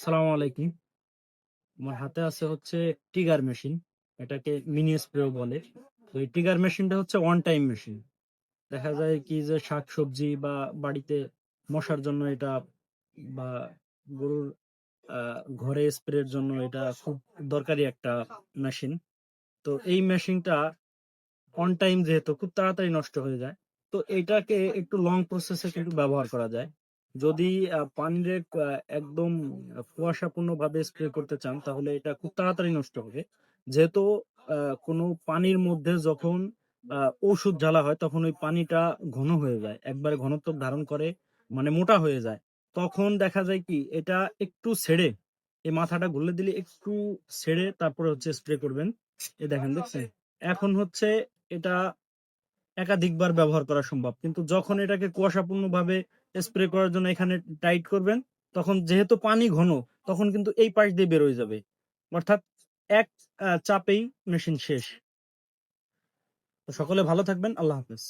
সালাম আলাইকুম। আমার হাতে আছে হচ্ছে টিগার মেশিন, এটাকে মিনি স্প্রেও বলে। তো এই টিগার মেশিনটা হচ্ছে ওয়ান টাইম মেশিন দেখা যায় কি যে শাক সবজি বা বাড়িতে মশার জন্য এটা বা গরুর ঘরে স্প্রের জন্য এটা খুব দরকারি একটা মেশিন তো এই মেশিনটা অন টাইম যেহেতু খুব তাড়াতাড়ি নষ্ট হয়ে যায়, তো এটাকে একটু লং প্রসেসে কিন্তু ব্যবহার করা যায়। যদি পানিরে একদম কুয়াশাপূর্ণ ভাবে স্প্রে করতে চান, তাহলে এটা খুব তাড়াতাড়ি নষ্ট হবে। যেহেতু কোনো পানির মধ্যে যখন ঔষধ জ্বালা হয়, তখন ওই পানিটা ঘন হয়ে যায়। একবারে ঘনত্ব ধারণ করে মানে মোটা হয়ে যায়। তখন দেখা যায় কি, এটা একটু ছেড়ে এই মাথাটা ঘুরলে দিলে একটু ছেড়ে তারপরে হচ্ছে স্প্রে করবেন। এ দেখেন দেখছেন? এখন হচ্ছে এটা একাধিকবার ব্যবহার করা সম্ভব। কিন্তু যখন এটাকে কুয়াশাপূর্ণ ভাবে স্প্রে করার জন্য এখানে টাইট করবেন। তখন যেহেতু পানি ঘন, তখন কিন্তু এই পাশ দিয়ে বেরোয় যাবে। অর্থাৎ এক চাপেই মেশিন শেষ। সকলে ভালো থাকবেন, আল্লাহ হাফেজ।